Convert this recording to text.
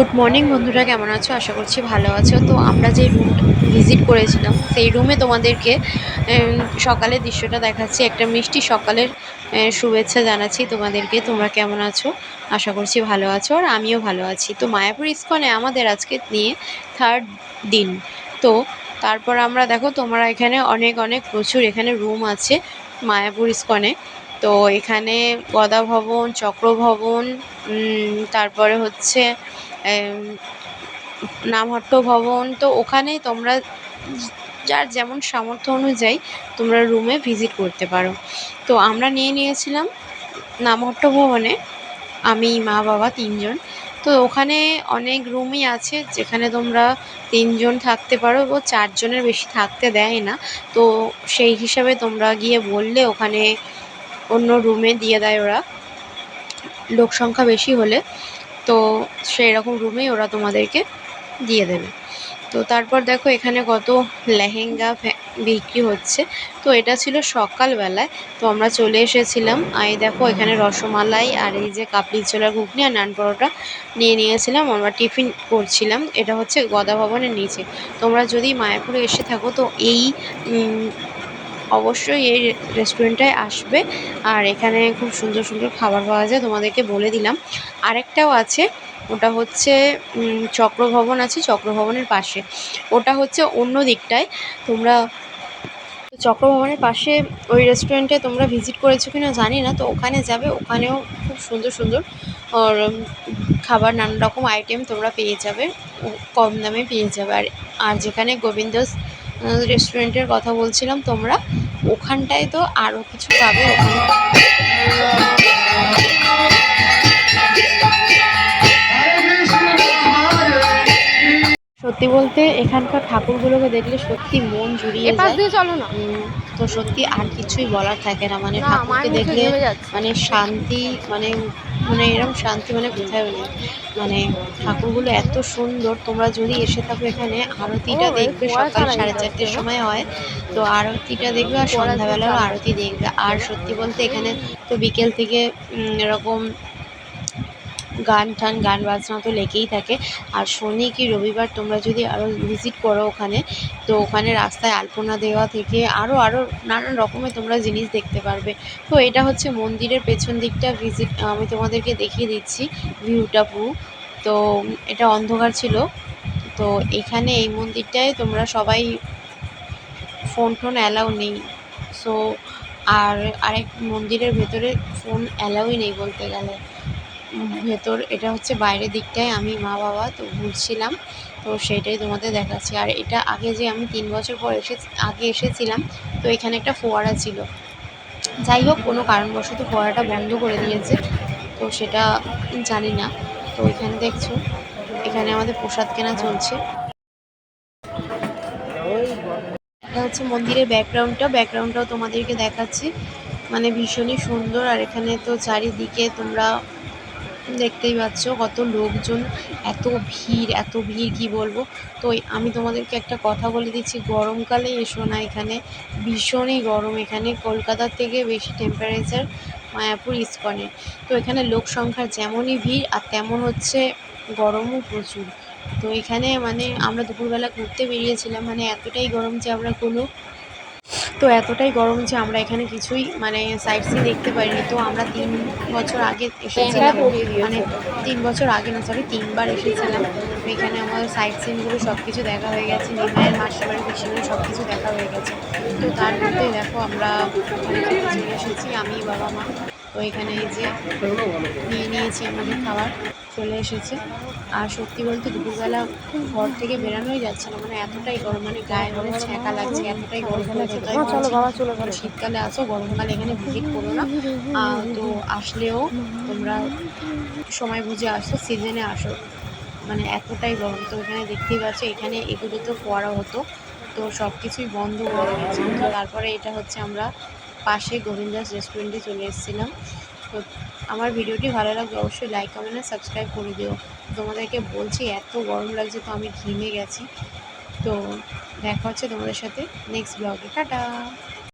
Good morning বন্ধুরা, কেমন আছো? আশা করছি ভালো আছো। তো আমরা যে রুমটা ভিজিট করেছিলাম, সেই রুমে তোমাদেরকে সকালের দৃশ্যটা দেখাচ্ছি। একটা মিষ্টি সকালের শুভেচ্ছা জানাচ্ছি তোমাদেরকে। তোমরা কেমন আছো? আশা করছি ভালো আছো আর আমিও ভালো আছি। তো মায়াপুর ইস্কনে আমাদের আজকে নিয়ে থার্ড দিন। তো তারপর আমরা, দেখো, তোমরা এখানে অনেক অনেক প্রচুর এখানে রুম আছে মায়াপুর ইস্কনে। তো এখানে গদা ভবন চক্র ভবন উম, তারপরে হচ্ছে নামহট্ট ভবন। তো ওখানে তোমরা যার যেমন সামর্থ্য অনুযায়ী তোমরা রুমে ভিজিট করতে পারো। তো আমরা নিয়ে নিয়েছিলাম নামহট্ট ভবনে আমি মা বাবা তিনজন। তো ওখানে অনেক রুমই আছে যেখানে তোমরা তিনজন থাকতে পারো ও চারজনের বেশি থাকতে দেয় না। তো সেই হিসাবে তোমরা গিয়ে বললে ওখানে অন্য রুমে দিয়ে দেয় ওরা। লোক সংখ্যা বেশি হলে তো সেই রকম রুমেই ওরা তোমাদেরকে দিয়ে দেবে। তো তারপর দেখো এখানে কত লেহেঙ্গা বিক্রি হচ্ছে। তো এটা ছিল সকালবেলায়। তো আমরা চলে এসেছিলাম। আর এই দেখো এখানে রসমালাই আর এই যে কাপড়ি ছোলার ঘুগনি আর নান পরোটা নিয়ে নিয়েছিলাম। আমরা টিফিন করছিলাম। এটা হচ্ছে গদা ভবনের নিচে। তোমরা যদি মায়াপুরে এসে থাকো, তো এই অবশ্যই এই রেস্টুরেন্টটায় আসবে। আর এখানে খুব সুন্দর সুন্দর খাবার পাওয়া যায় তোমাদেরকে বলে দিলাম। আরেকটাও আছে ওটা হচ্ছে চক্রভবন আছে চক্রভবনের পাশে। ওটা হচ্ছে অন্য দিকটায়। তোমরা চক্রভবনের পাশে ওই রেস্টুরেন্টে তোমরা ভিজিট করেছ কিনা জানি না তো ওখানে যাবে। ওখানেও খুব সুন্দর সুন্দর উম, খাবার নানান রকম আইটেম তোমরা পেয়ে যাবে কম দামে পেয়ে যাবে। আর আর যেখানে গোবিন্দস রেস্টুরেন্টের কথা বলছিলাম তোমরা ওখানটায় তো আরও কিছু পাবে ওখানে। সত্যি বলতে এখানকার ঠাকুরগুলোকে দেখলে সত্যি মন জুড়িয়ে যায়। চলো না। তো সত্যি আর কিছুই বলার থাকে না। মানে ঠাকুরকে দেখলে মানে শান্তি মানে মানে এরকম শান্তি মানে কোথাও নেই মানে ঠাকুরগুলো এত সুন্দর তোমরা যদি এসে থাকো এখানে আরতিটা দেখবে সকাল সাড়ে চারটের সময় হয়। তো আরতিটা দেখবে আর সন্ধ্যাবেলাও আরতি দেখবে। আর সত্যি বলতে এখানে তো বিকেল থেকে এরকম গান টান, গান বাজনা তো লেগেই থাকে। আর শনি কি রবিবার, তোমরা যদি আরও ভিজিট করো ওখানে, তো ওখানে রাস্তায় আলপনা দেওয়া থেকে আরও আরও নানান রকমের তোমরা জিনিস দেখতে পারবে। তো এটা হচ্ছে মন্দিরের পেছন দিকটা ভিজিট আমি তোমাদেরকে দেখিয়ে দিচ্ছি ভিউটা পুরো। তো এটা অন্ধকার ছিল। তো এখানে এই মন্দিরটায় তোমরা সবাই ফোন টোন অ্যালাউ নেই। সো আর আরেক মন্দিরের ভেতরে ফোন অ্যালাউই নেই বলতে গেলে। ভেতর, এটা হচ্ছে বাইরের দিকটায় আমি মা বাবা, তো ঘুরছিলাম, তো সেটাই তোমাদের দেখাচ্ছি। আর এটা আগে যে আমি তিন বছর পর এসে, আগে এসেছিলাম, তো এখানে একটা ফোয়ারা ছিল। যাই হোক, কোনো কারণবশত ফোয়ারাটা বন্ধ করে দিয়েছে, তো সেটা জানি না। তো এখানে দেখছ, এখানে আমাদের প্রসাদ কেনা চলছে। এটা হচ্ছে মন্দিরের ব্যাকগ্রাউন্ডটা। ব্যাকগ্রাউন্ডটাও তোমাদেরকে দেখাচ্ছি। মানে ভীষণই সুন্দর, আর এখানে তো চারিদিকে তোমরা দেখতেই পাচ্ছ কত লোকজন, এত ভিড় এত ভিড় কি বলব? তো আমি তোমাদেরকে একটা কথা বলে দিচ্ছি গরমকালে এসো না এখানে। ভীষণই গরম এখানে, কলকাতার থেকে বেশি টেম্পারেচার মায়াপুর ইস্কনে। তো এখানে লোক সংখ্যা যেমনই ভিড় আর তেমন হচ্ছে গরমও প্রচুর। তো এখানে মানে আমরা দুপুরবেলা ঘুরতে বেরিয়েছিলাম মানে এতটাই গরম যে আমরা কোনো তো এতটাই গরম যে আমরা এখানে কিছুই মানে সাইড সিন দেখতে পারিনি তো আমরা তিন বছর আগে এসেছিলাম। মানে তিন বছর আগে না সরি তিনবার এসেছিলাম। এখানে আমাদের সাইড সিনগুলো সব কিছু দেখা হয়ে গেছে। নিমায়ের মাসির বাড়ি পিছনে সব কিছু দেখা হয়ে গেছে। তো তার মধ্যে দেখো আমরা ওখানে এসেছি আমি বাবা মা। তো এখানে এই যে নিয়ে নিয়েছি আমাদের খাবার চলে এসেছে। আর সত্যি বলতে দুপুরবেলা ঘর থেকে বেরানোই যাচ্ছে না মানে এতটাই গরম মানে গায়ে মানে ছ্যাঁকা লাগছে এতটাই গরম লাগছে তাই শীতকালে আসো গরমকালে এখানে ভিজিট করো না। তো আসলেও তোমরা সময় বুঝে আসো সিজনে আসো মানে এতটাই গরম। তো এখানে দেখতেই পাচ্ছ এখানে এগুলো তো ফোয়ারা হতো তো সব কিছুই বন্ধ হয়ে গেছে তো তারপরে এটা হচ্ছে আমরা পাশে গোবিন্দাস রেস্টুরেন্টে চলে এসেছিলাম। তো আমার ভিডিওটি ভালো লাগলে অবশ্যই লাইক কমেন্ট আর সাবস্ক্রাইব করে দিও। তোমাদেরকে বলছি, এত গরম লাগছে তো আমি ঘিমে গেছি। তো দেখা হচ্ছে তোমাদের সাথে নেক্সট ব্লগে টাটা!